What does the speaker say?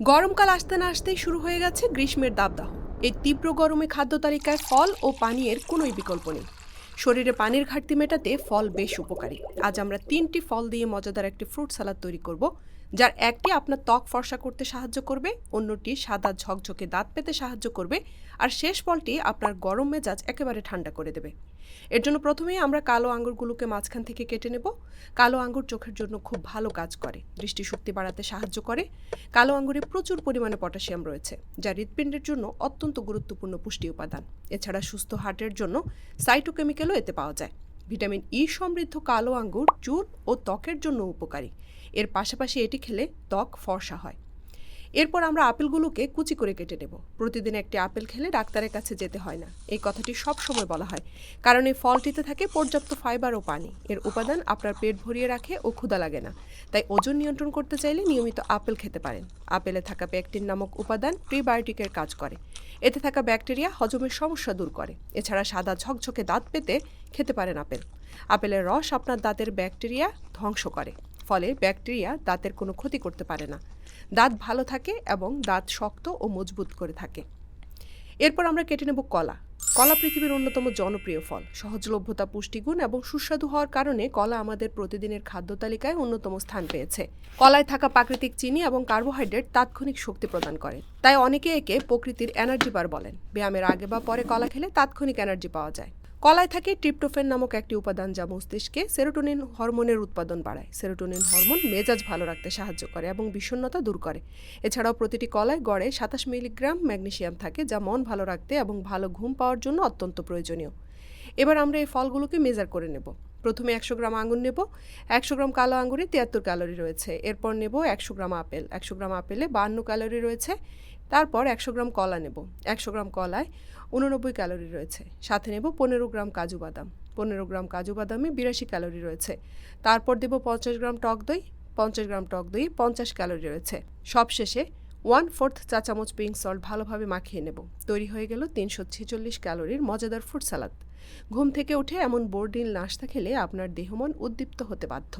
গরমকাল আসতে না আসতে শুরু হয়ে গেছে গ্রীষ্মের দাবদাহ। এই তীব্র গরমে খাদ্য তালিকায় ফল ও পানীয়ের কোনোই বিকল্প নেই। শরীরে পানির ঘাটতি মেটাতে ফল বেশ উপকারী। আজ আমরা তিনটি ফল দিয়ে মজাদার একটি ফ্রুট সালাদ তৈরি করব। যার একটি আপনার ত্বক ফর্সা করতে সাহায্য করবে, অন্যটি সাদা ঝকঝকে দাঁত পেতে সাহায্য করবে, আর শেষ ফলটি আপনার গরম মেজাজ একেবারে ঠান্ডা করে দেবে। এর জন্য প্রথমেই আমরা কালো আঙ্গুরগুলোকে মাঝখান থেকে কেটে নেব। কালো আঙ্গুর চোখের জন্য খুব ভালো কাজ করে, দৃষ্টিশক্তি বাড়াতে সাহায্য করে। কালো আঙুরে প্রচুর পরিমাণে পটাশিয়াম রয়েছে, যা হৃৎপিণ্ডের জন্য অত্যন্ত গুরুত্বপূর্ণ পুষ্টি উপাদান। এছাড়া সুস্থ হার্টের জন্য সাইটোকেমিক্যালও এতে পাওয়া যায়। ভিটামিন ই সমৃদ্ধ কালো আঙ্গুর চুল ও ত্বকের জন্য উপকারী। এর পাশাপাশি এটি খেলে ত্বক ফর্সা হয়। এরপর আমরা আপেলগুলোকে কুচি করে কেটে নেব। প্রতিদিন একটি আপেল খেলে ডাক্তারের কাছে যেতে হয় না। এই কথাটি সব সময় বলা হয়, কারণ এই ফলটিতে থাকে পর্যাপ্ত ফাইবার ও পানি। এর উপাদান আপনার পেট ভরিয়ে রাখে ও ক্ষুধা লাগে না। তাই ওজন নিয়ন্ত্রণ করতে চাইলে নিয়মিত আপেল খেতে পারেন। আপেলে থাকা প্যাকটিন নামক উপাদান প্রিবায়োটিকের কাজ করে। এতে থাকা ব্যাকটেরিয়া হজমের সমস্যা দূর করে। এছাড়া সাদা ঝকঝকে দাঁত পেতে খেতে পারেন আপেল। আপেলের রস আপনার দাঁতের ব্যাকটেরিয়া ধ্বংস করে। ফলে ব্যাকটেরিয়া দাঁতের কোনো ক্ষতি করতে পারে না। দাঁত ভালো থাকে এবং দাঁত শক্ত ও মজবুত করে থাকে। এরপর আমরা কেটে নেব কলা। কলা পৃথিবীর অন্যতম জনপ্রিয় ফল। সহজলভ্যতা, পুষ্টিগুণ এবং সুস্বাদু হওয়ার কারণে কলা আমাদের প্রতিদিনের খাদ্য তালিকায় অন্যতম স্থান পেয়েছে। কলায় থাকা প্রাকৃতিক চিনি এবং কার্বোহাইড্রেট তাৎক্ষণিক শক্তি প্রদান করে। তাই অনেকে একে প্রকৃতির এনার্জি বার বলেন। ব্যায়ামের আগে বা পরে কলা খেলে তাৎক্ষণিক এনার্জি পাওয়া যায়। কলায় থাকে ট্রিপ্টোফেন নামক একটি উপাদান যা মস্তিষ্কে সেরোটোনিন হরমোনের উৎপাদন বাড়ায়। সেরোটোনিন হরমোন মেজাজ ভালো রাখতে সাহায্য করে এবং বিষণ্নতা দূর করে। এছাড়াও প্রতিটি কলায় গড়ে সাতাশ মিলিগ্রাম ম্যাগনেশিয়াম থাকে যা মন ভালো রাখতে এবং ভালো ঘুম পাওয়ার জন্য অত্যন্ত প্রয়োজনীয়। এবার আমরা এই ফলগুলোকে মেজার করে নেব। প্রথমে একশো গ্রাম আঙুর নেব, একশো গ্রাম কালো আঙুরে তিয়াত্তর ক্যালোরি রয়েছে। এরপর নেব একশো গ্রাম আপেল, একশো গ্রাম আপেলে বান্ন ক্যালোরি রয়েছে। তারপর একশো গ্রাম কলা নেব, একশো গ্রাম কলায় উননব্বই ক্যালোরি রয়েছে। সাথে নেব পনেরো গ্রাম কাজু বাদাম, পনেরো গ্রাম কাজু বাদামে বিরাশি ক্যালোরি রয়েছে। তারপর দেব পঞ্চাশ গ্রাম টক দই, পঞ্চাশ গ্রাম টক দই পঞ্চাশ ক্যালোরি রয়েছে। সবশেষে ওয়ান ফোর্থ চা চামচ পিঙ্ক সল্ট ভালোভাবে মাখিয়ে নেব। তৈরি হয়ে গেল তিনশো ছেচল্লিশ ক্যালোরির মজাদার ফ্রুট সালাদ ঘুম থেকে উঠে এমন বোর্ডিন নাস্তা খেলে আপনার দেহমন উদ্দীপ্ত হতে বাধ্য।